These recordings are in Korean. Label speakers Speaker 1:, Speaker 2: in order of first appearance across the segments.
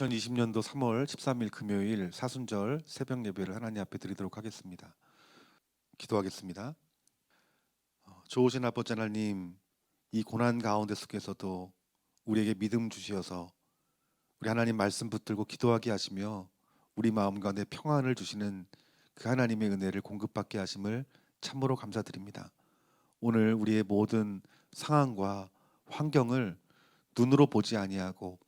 Speaker 1: 2020년도 3월 13일 금요일 사순절 새벽 예배를 하나님 앞에 드리도록 하겠습니다. 기도하겠습니다. 어, 좋으신 아버지 하나님, 이 고난 가운데 속에서도 우리에게 믿음 주시어서 우리 하나님 말씀 붙들고 기도하게 하시며 우리 마음 가운데 평안을 주시는 그 하나님의 은혜를 공급받게 하심을 참으로 감사드립니다. 오늘 우리의 모든 상황과 환경을 눈으로 보지 아니하고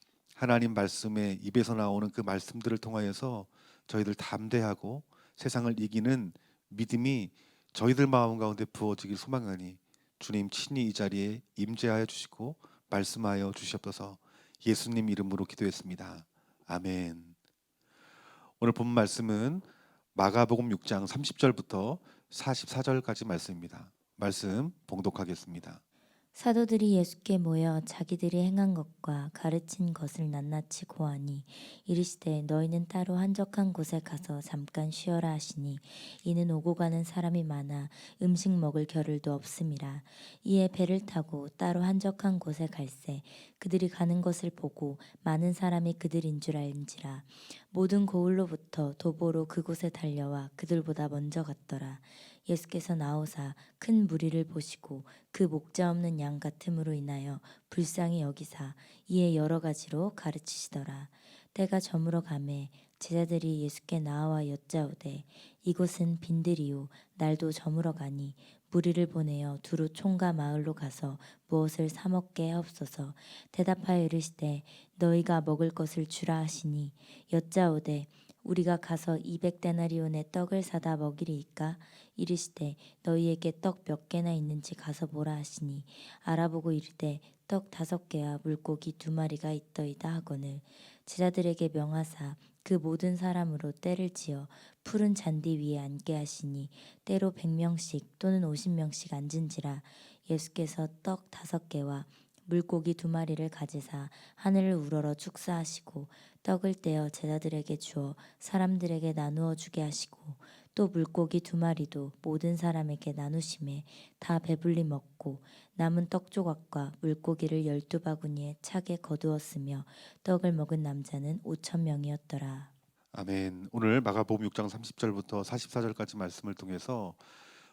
Speaker 1: 하나님 말씀에 입에서 나오는 그 말씀들을 통하여서 저희들 담대하고 세상을 이기는 믿음이 저희들 마음 가운데 부어지길 소망하니 주님 친히 이 자리에 임재하여 주시고 말씀하여 주시옵소서 예수님 이름으로 기도했습니다. 아멘. 오늘 본 말씀은 마가복음 6장 30절부터 44절까지 말씀입니다. 말씀 봉독하겠습니다.
Speaker 2: 사도들이 예수께 모여 자기들이 행한 것과 가르친 것을 낱낱이 고하니 이르시되 너희는 따로 한적한 곳에 가서 잠깐 쉬어라 하시니 이는 오고 가는 사람이 많아 음식 먹을 겨를도 없음이라. 이에 배를 타고 따로 한적한 곳에 갈새 그들이 가는 것을 보고 많은 사람이 그들인 줄 알지라. 모든 고을로부터 도보로 그곳에 달려와 그들보다 먼저 갔더라 예수께서 나오사 큰 무리를 보시고 그 목자 없는 양 같음으로 인하여 불쌍히 여기사 이에 여러 가지로 가르치시더라. 때가 저물어 가매 제자들이 예수께 나와 여짜오되 이곳은 빈들이요 날도 저물어 가니 무리를 보내어 두루 총과 마을로 가서 무엇을 사 먹게 하옵소서 대답하여 이르시되 너희가 먹을 것을 주라 하시니 여짜오되 우리가 가서 이백 데나리온의 떡을 사다 먹이리이까 이르시되 너희에게 떡 몇 개나 있는지 가서 보라 하시니 알아보고 이르되 떡 다섯 개와 물고기 두 마리가 있더이다 하거늘. 제자들에게 명하사 그 모든 사람으로 때를 지어 푸른 잔디 위에 앉게 하시니 때로 백 명씩 또는 오십 명씩 앉은지라 예수께서 떡 다섯 개와 물고기 두 마리를 가지사 하늘을 우러러 축사하시고 떡을 떼어 제자들에게 주어 사람들에게 나누어 주게 하시고 또 물고기 두 마리도 모든 사람에게 나누심에 다 배불리 먹고 남은 떡 조각과 물고기를 열두 바구니에 차게 거두었으며 떡을 먹은 남자는 오천 명이었더라.
Speaker 1: 아멘. 오늘 마가복음 6장 30절부터 44절까지 말씀을 통해서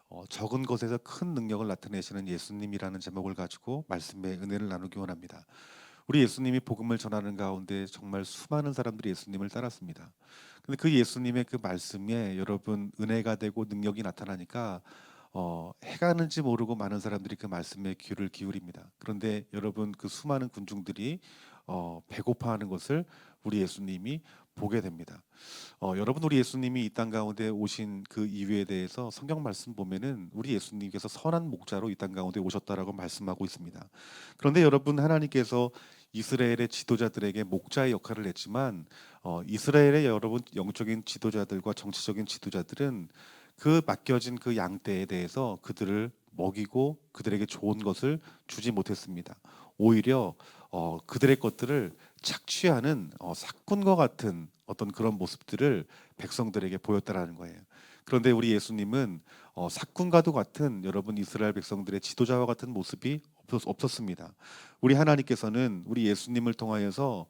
Speaker 1: 어, 적은 것에서 큰 능력을 나타내시는 예수님이라는 제목을 가지고 말씀의 은혜를 나누기 원합니다. 우리 예수님이 복음을 전하는 가운데 정말 수많은 사람들이 예수님을 따랐습니다. 근데 그 예수님의 그 말씀에 여러분 은혜가 되고 능력이 나타나니까 어, 해가는지 모르고 많은 사람들이 그 말씀에 귀를 기울입니다. 그런데 여러분 그 수많은 군중들이 어, 배고파하는 것을 우리 예수님이 보게 됩니다. 어, 여러분 우리 예수님이 이 땅 가운데 오신 그 이유에 대해서 성경 말씀 보면은 우리 예수님께서 선한 목자로 이 땅 가운데 오셨다라고 말씀하고 있습니다. 그런데 여러분 하나님께서 이스라엘의 지도자들에게 목자의 역할을 했지만 어, 이스라엘의 여러분 영적인 지도자들과 정치적인 지도자들은 그 맡겨진 그 양떼에 대해서 그들을 먹이고 그들에게 좋은 것을 주지 못했습니다. 오히려 어, 그들의 것들을 착취하는 어, 사꾼과 같은 어떤 그런 모습들을 백성들에게 보였다라는 거예요. 그런데 우리 예수님은 어, 사꾼과도 같은 여러분 이스라엘 백성들의 지도자와 같은 모습이 없었, 없었습니다. 우리 하나님께서는 우리 예수님을 통하여서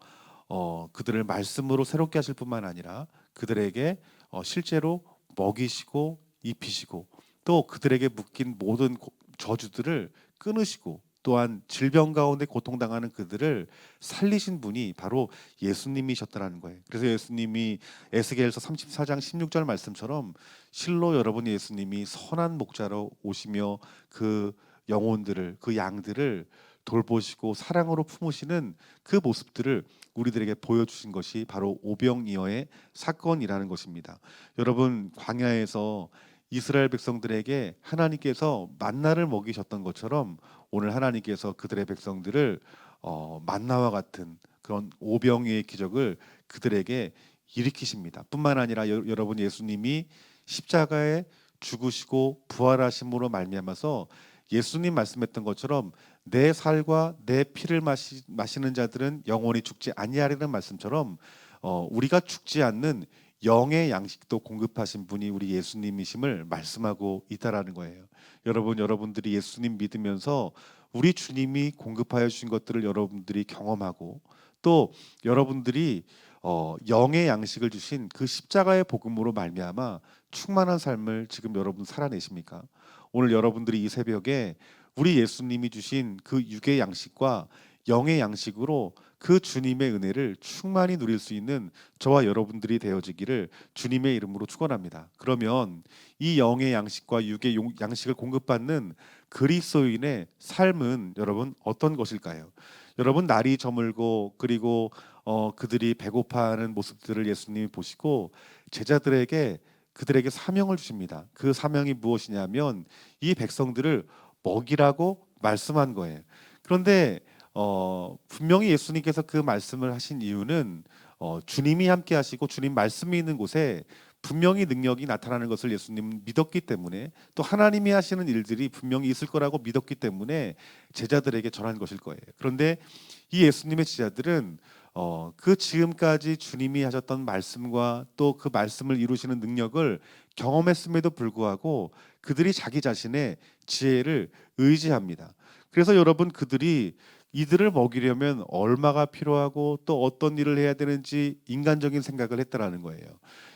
Speaker 1: 어, 그들을 말씀으로 새롭게 하실 뿐만 아니라 그들에게 어, 실제로 먹이시고 입히시고 또 그들에게 묶인 모든 고- 저주들을 끊으시고 또한 질병 가운데 고통당하는 그들을 살리신 분이 바로 예수님이셨다라는 거예요. 그래서 예수님이 에스겔서 34장 16절 말씀처럼 실로 여러분 예수님이 선한 목자로 오시며 그 영혼들을 그 양들을 돌보시고 사랑으로 품으시는 그 모습들을 우리들에게 보여주신 것이 바로 오병이어의 사건이라는 것입니다. 여러분 광야에서 이스라엘 백성들에게 하나님께서 만나를 먹이셨던 것처럼 오늘 하나님께서 그들의 백성들을 어, 만나와 같은 그런 오병이의 기적을 그들에게 일으키십니다. 뿐만 아니라 여, 여러분 예수님이 십자가에 죽으시고 부활하심으로 말미암아서 예수님 말씀했던 것처럼 내 살과 내 피를 마시, 마시는 자들은 영원히 죽지 아니하리는 말씀처럼 어, 우리가 죽지 않는 영의 양식도 공급하신 분이 우리 예수님이심을 말씀하고 있다라는 거예요. 여러분 여러분들이 예수님 믿으면서 우리 주님이 공급하여 주신 것들을 여러분들이 경험하고 또 여러분들이 어, 영의 양식을 주신 그 십자가의 복음으로 말미암아 충만한 삶을 지금 여러분 살아내십니까? 오늘 여러분들이 이 새벽에 우리 예수님이 주신 그 육의 양식과 영의 양식으로 그 주님의 은혜를 충만히 누릴 수 있는 저와 여러분들이 되어지기를 주님의 이름으로 축원합니다. 그러면 이 영의 양식과 육의 용- 양식을 공급받는 그리스도인의 삶은 여러분 어떤 것일까요? 여러분 날이 저물고 그리고 어, 그들이 배고파하는 모습들을 예수님이 보시고 제자들에게 그들에게 사명을 주십니다. 그 사명이 무엇이냐면 이 백성들을 먹이라고 말씀한 거예요. 그런데 어, 분명히 예수님께서 그 말씀을 하신 이유는 어, 주님이 함께 하시고 주님 말씀이 있는 곳에 분명히 능력이 나타나는 것을 예수님은 믿었기 때문에 또 하나님이 하시는 일들이 분명히 있을 거라고 믿었기 때문에 제자들에게 전한 것일 거예요. 그런데 이 예수님의 제자들은 어, 그 지금까지 주님이 하셨던 말씀과 또 그 말씀을 이루시는 능력을 경험했음에도 불구하고 그들이 자기 자신의 지혜를 의지합니다. 그래서 여러분 그들이 이들을 먹이려면 얼마가 필요하고 또 어떤 일을 해야 되는지 인간적인 생각을 했다라는 거예요.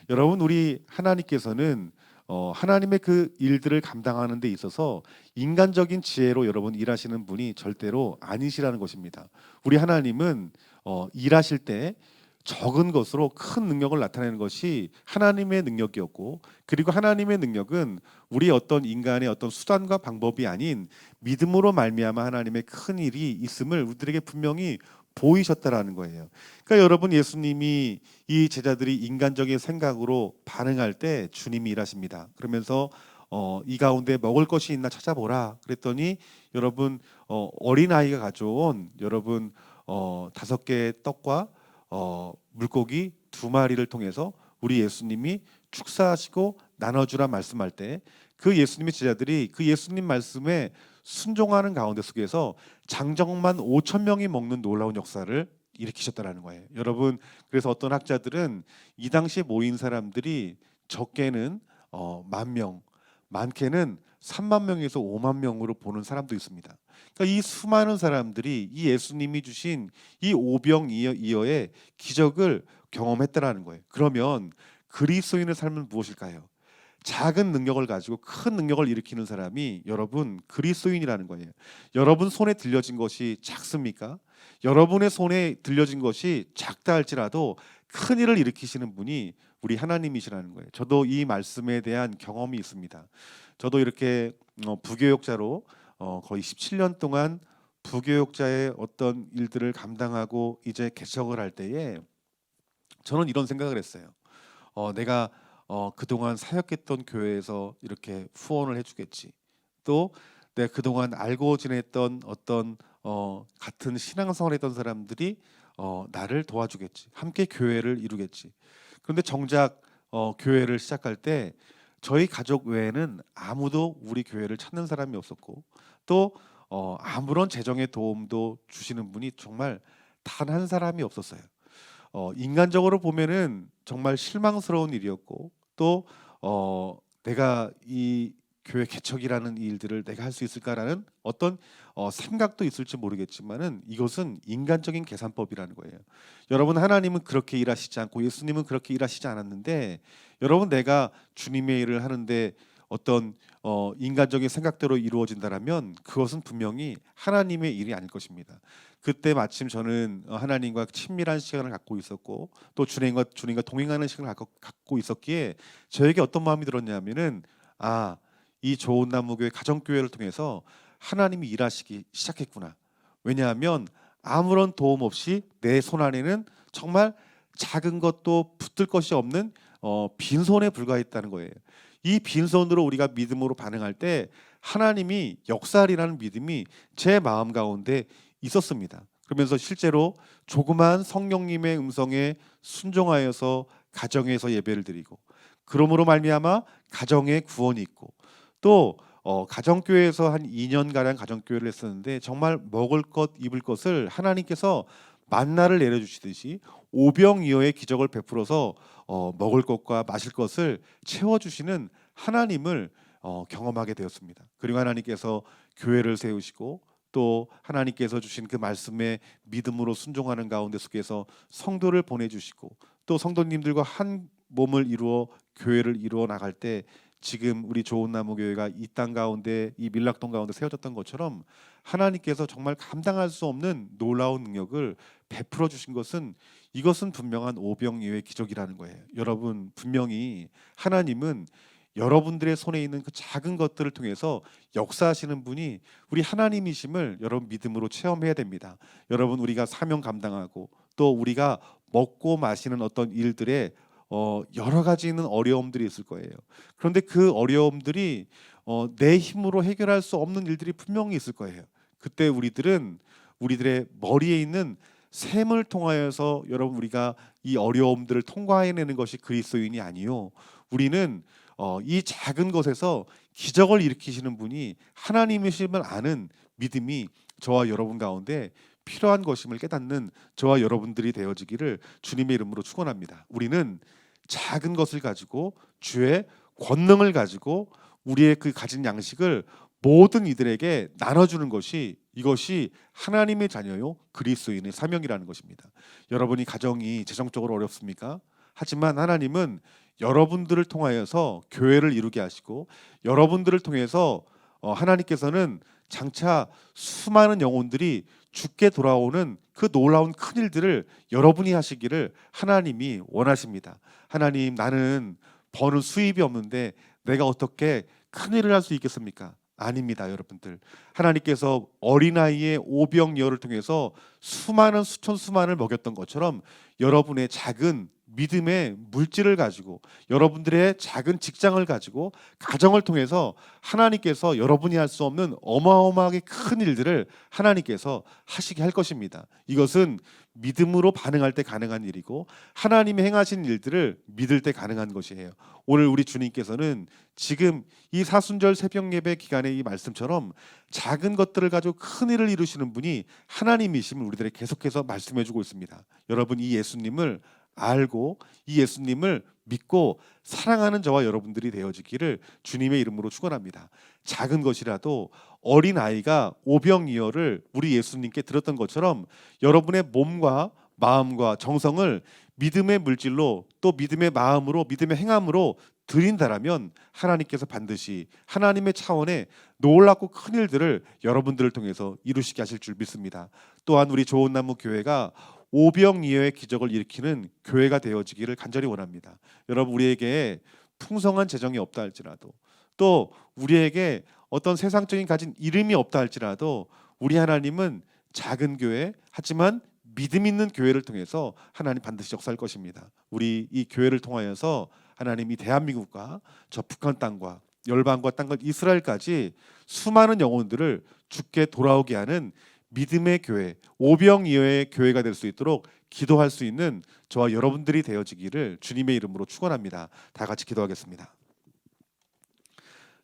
Speaker 1: 여러분 우리 하나님께서는 어, 하나님의 그 일들을 감당하는 데 있어서 인간적인 지혜로 여러분 일하시는 분이 절대로 아니시라는 것입니다. 우리 하나님은 어, 일하실 때 적은 것으로 큰 능력을 나타내는 것이 하나님의 능력이었고 그리고 하나님의 능력은 우리 어떤 인간의 어떤 수단과 방법이 아닌 믿음으로 말미암아 하나님의 큰 일이 있음을 우리들에게 분명히 보이셨다라는 거예요. 그러니까 여러분 예수님이 이 제자들이 인간적인 생각으로 반응할 때 주님이 일하십니다. 그러면서 어, 이 가운데 먹을 것이 있나 찾아보라. 그랬더니 여러분 어, 어린 아이가 가져온 여러분 어, 다섯 개의 떡과 어, 물고기 두 마리를 통해서 우리 예수님이 축사하시고 나눠주라 말씀할 때 그 예수님의 제자들이 그 예수님 말씀에 순종하는 가운데 속에서 장정만 5천 명이 먹는 놀라운 역사를 일으키셨다라는 거예요. 여러분 그래서 어떤 학자들은 이 당시에 모인 사람들이 적게는 어, 만 명, 많게는 3만 명에서 5만 명으로 보는 사람도 있습니다. 그러니까 이 수많은 사람들이 이 예수님이 주신 이 오병이어의 기적을 경험했다라는 거예요. 그러면 그리스도인의 삶은 무엇일까요? 작은 능력을 가지고 큰 능력을 일으키는 사람이 여러분 그리스도인이라는 거예요. 여러분 손에 들려진 것이 작습니까? 여러분의 손에 들려진 것이 작다 할지라도 큰 일을 일으키시는 분이 우리 하나님이시라는 거예요. 저도 이 말씀에 대한 경험이 있습니다. 저도 이렇게 어, 부교육자로 어, 거의 17년 동안 부교육자의 어떤 일들을 감당하고 이제 개척을 할 때에 저는 이런 생각을 했어요. 어, 내가 어, 그동안 사역했던 교회에서 이렇게 후원을 해주겠지. 또 내가 그동안 알고 지냈던 어떤 어, 같은 신앙생활 했던 사람들이 어, 나를 도와주겠지. 함께 교회를 이루겠지. 그런데 정작 어, 교회를 시작할 때 저희 가족 외에는 아무도 우리 교회를 찾는 사람이 없었고 또 어, 아무런 재정의 도움도 주시는 분이 정말 단 한 사람이 없었어요. 어, 인간적으로 보면은 정말 실망스러운 일이었고 또 어, 내가 이 교회 개척이라는 이 일들을 내가 할 수 있을까라는 어떤 어, 생각도 있을지 모르겠지만은 이것은 인간적인 계산법이라는 거예요. 여러분 하나님은 그렇게 일하시지 않고 예수님은 그렇게 일하시지 않았는데 여러분 내가 주님의 일을 하는데 어떤 어, 인간적인 생각대로 이루어진다라면 그것은 분명히 하나님의 일이 아닐 것입니다. 그때 마침 저는 어, 하나님과 친밀한 시간을 갖고 있었고 또 주님과 주님과 동행하는 시간을 갖고 있었기에 저에게 어떤 마음이 들었냐면은 아 이 좋은 나무 교회 가정 교회를 통해서 하나님이 일하시기 시작했구나. 왜냐하면 아무런 도움 없이 내 손 안에는 정말 작은 것도 붙들 것이 없는 어, 빈손에 불과했다는 거예요. 이 빈손으로 우리가 믿음으로 반응할 때 하나님이 역사리라는 믿음이 제 마음 가운데 있었습니다. 그러면서 실제로 조그만 성령님의 음성에 순종하여서 가정에서 예배를 드리고 그러므로 말미암아 가정에 구원이 있고 또 어, 가정교회에서 한 2년 가량 가정교회를 했었는데 정말 먹을 것 입을 것을 하나님께서 만나를 내려주시듯이 오병이어의 기적을 베풀어서 어, 먹을 것과 마실 것을 채워주시는 하나님을 어, 경험하게 되었습니다. 그리고 하나님께서 교회를 세우시고 또 하나님께서 주신 그 말씀에 믿음으로 순종하는 가운데 속에서 성도를 보내주시고 또 성도님들과 한 몸을 이루어 교회를 이루어 나갈 때 지금 우리 좋은 나무 교회가 이 땅 가운데 이 밀락동 가운데 세워졌던 것처럼 하나님께서 정말 감당할 수 없는 놀라운 능력을 베풀어 주신 것은 이것은 분명한 오병이어의 기적이라는 거예요. 여러분 분명히 하나님은 여러분들의 손에 있는 그 작은 것들을 통해서 역사하시는 분이 우리 하나님이심을 여러분 믿음으로 체험해야 됩니다. 여러분 우리가 사명 감당하고 또 우리가 먹고 마시는 어떤 일들에 어, 여러 가지 있는 어려움들이 있을 거예요. 그런데 그 어려움들이 어, 내 힘으로 해결할 수 없는 일들이 분명히 있을 거예요. 그때 우리들은 우리들의 머리에 있는 샘을 통하여서 여러분 우리가 이 어려움들을 통과해내는 것이 그리스도인이 아니요. 우리는 어, 이 작은 것에서 기적을 일으키시는 분이 하나님이심을 아는 믿음이 저와 여러분 가운데 필요한 것임을 깨닫는 저와 여러분들이 되어지기를 주님의 이름으로 축원합니다. 우리는 작은 것을 가지고 주의 권능을 가지고 우리의 그 가진 양식을 모든 이들에게 나눠주는 것이 이것이 하나님의 자녀요 그리스도인의 사명이라는 것입니다. 여러분이 가정이 재정적으로 어렵습니까? 하지만 하나님은 여러분들을 통하여서 교회를 이루게 하시고 여러분들을 통해서 어, 하나님께서는 장차 수많은 영혼들이 죽게 돌아오는 그 놀라운 큰 일들을 여러분이 하시기를 하나님이 원하십니다. 하나님 나는 버는 수입이 없는데 내가 어떻게 큰 일을 할 수 있겠습니까? 아닙니다, 여러분들. 하나님께서 어린아이의 오병이어를 통해서 수많은 수천 수만을 먹였던 것처럼 여러분의 작은 믿음의 물질을 가지고 여러분들의 작은 직장을 가지고 가정을 통해서 하나님께서 여러분이 할 수 없는 어마어마하게 큰 일들을 하나님께서 하시게 할 것입니다. 이것은 믿음으로 반응할 때 가능한 일이고 하나님이 행하신 일들을 믿을 때 가능한 것이에요. 오늘 우리 주님께서는 지금 이 사순절 새벽 예배 기간의 이 말씀처럼 작은 것들을 가지고 큰 일을 이루시는 분이 하나님이심을 우리들에게 계속해서 말씀해 주고 있습니다. 여러분 이 예수님을 알고 이 예수님을 믿고 사랑하는 저와 여러분들이 되어지기를 주님의 이름으로 축원합니다. 작은 것이라도 어린 아이가 오병이어를 우리 예수님께 들었던 것처럼 여러분의 몸과 마음과 정성을 믿음의 물질로 또 믿음의 마음으로 믿음의 행함으로 드린다라면 하나님께서 반드시 하나님의 차원의 놀랍고 큰 일들을 여러분들을 통해서 이루시게 하실 줄 믿습니다. 또한 우리 좋은 나무 교회가 오병 이어의 기적을 일으키는 교회가 되어지기를 간절히 원합니다. 여러분 우리에게 풍성한 재정이 없다 할지라도 또 우리에게 어떤 세상적인 가진 이름이 없다 할지라도 우리 하나님은 작은 교회 하지만 믿음 있는 교회를 통해서 하나님 반드시 역사할 것입니다. 우리 이 교회를 통하여서 하나님이 대한민국과 저 북한 땅과 열방과 땅과 이스라엘까지 수많은 영혼들을 죽게 돌아오게 하는 믿음의 교회, 오병이어의 교회가 될 수 있도록 기도할 수 있는 저와 여러분들이 되어지기를 주님의 이름으로 축원합니다. 다 같이 기도하겠습니다.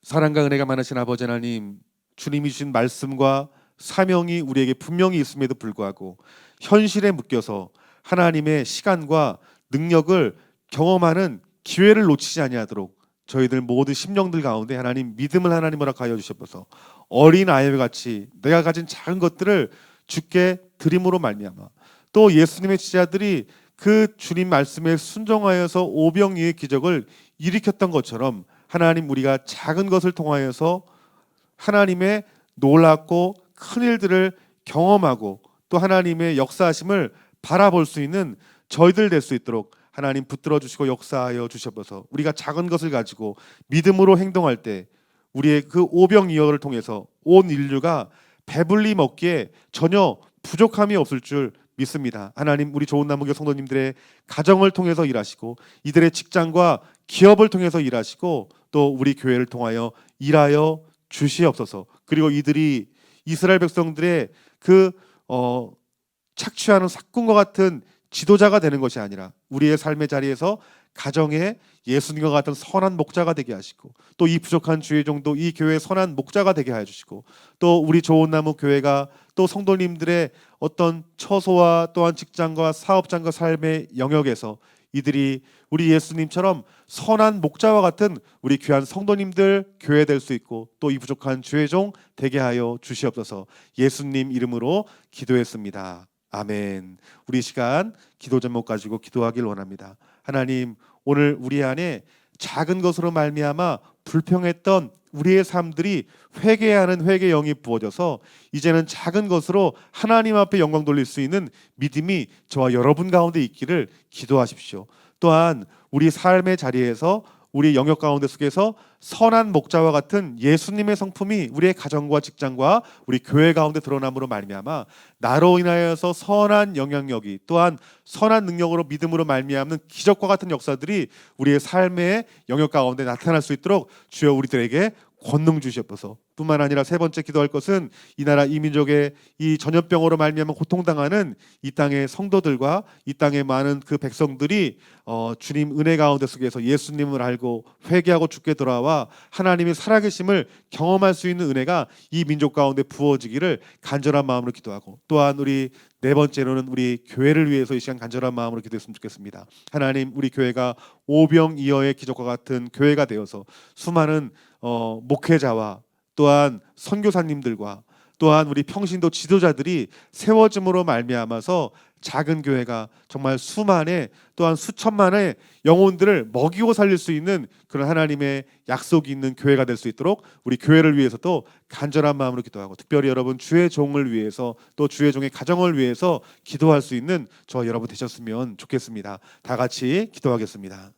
Speaker 1: 사랑과 은혜가 많으신 아버지 하나님, 주님이 주신 말씀과 사명이 우리에게 분명히 있음에도 불구하고 현실에 묶여서 하나님의 시간과 능력을 경험하는 기회를 놓치지 아니하도록 저희들 모든 심령들 가운데 하나님 믿음을 하나님 허락하여 주셔서. 어린 아이와 같이 내가 가진 작은 것들을 주께 드림으로 말미암아 또 예수님의 지자들이 그 주님 말씀에 순종하여서 오병이의 기적을 일으켰던 것처럼 하나님 우리가 작은 것을 통하여서 하나님의 놀랍고 큰 일들을 경험하고 또 하나님의 역사하심을 바라볼 수 있는 저희들 될 수 있도록 하나님 붙들어 주시고 역사하여 주셔서 우리가 작은 것을 가지고 믿음으로 행동할 때 우리의 그 오병이어를 통해서 온 인류가 배불리 먹기에 전혀 부족함이 없을 줄 믿습니다. 하나님 우리 좋은 나무교 성도님들의 가정을 통해서 일하시고 이들의 직장과 기업을 통해서 일하시고 또 우리 교회를 통하여 일하여 주시옵소서. 그리고 이들이 이스라엘 백성들의 그 어, 착취하는 사꾼과 같은 지도자가 되는 것이 아니라 우리의 삶의 자리에서 가정에 예수님과 같은 선한 목자가 되게 하시고 또 이 부족한 주의 정도 이 교회의 선한 목자가 되게 해 주시고 또 우리 좋은 나무 교회가 또 성도님들의 어떤 처소와 또한 직장과 사업장과 삶의 영역에서 이들이 우리 예수님처럼 선한 목자와 같은 우리 귀한 성도님들 교회 될 수 있고 또 이 부족한 주의종 되게 하여 주시옵소서. 예수님 이름으로 기도했습니다. 아멘. 우리 이 시간 기도 제목 가지고 기도하길 원합니다. 하나님 오늘 우리 안에 작은 것으로 말미암아 불평했던 우리의 삶들이 회개하는 회개 영이 부어져서 이제는 작은 것으로 하나님 앞에 영광 돌릴 수 있는 믿음이 저와 여러분 가운데 있기를 기도하십시오. 또한 우리 삶의 자리에서 우리 영역 가운데 속에서 선한 목자와 같은 예수님의 성품이 우리의 가정과 직장과 우리 교회 가운데 드러남으로 말미암아 나로 인하여서 선한 영향력이 또한 선한 능력으로 믿음으로 말미암는 기적과 같은 역사들이 우리의 삶의 영역 가운데 나타날 수 있도록 주여 우리들에게 권능 주시옵소서. 뿐만 아니라 세 번째 기도할 것은 이 나라 이 민족의 이 전염병으로 말미암아 고통당하는 이 땅의 성도들과 이 땅의 많은 그 백성들이 어, 주님 은혜 가운데 속에서 예수님을 알고 회개하고 죽게 돌아와 하나님의 살아계심을 경험할 수 있는 은혜가 이 민족 가운데 부어지기를 간절한 마음으로 기도하고 또한 우리 네 번째로는 우리 교회를 위해서 이 시간 간절한 마음으로 기도했으면 좋겠습니다. 하나님 우리 교회가 오병이어의 기적과 같은 교회가 되어서 수많은 어, 목회자와 또한 선교사님들과 또한 우리 평신도 지도자들이 세워짐으로 말미암아서 작은 교회가 정말 수만의 또한 수천만의 영혼들을 먹이고 살릴 수 있는 그런 하나님의 약속이 있는 교회가 될 수 있도록 우리 교회를 위해서도 간절한 마음으로 기도하고 특별히 여러분 주의 종을 위해서 또 주의 종의 가정을 위해서 기도할 수 있는 저 여러분 되셨으면 좋겠습니다. 다 같이 기도하겠습니다.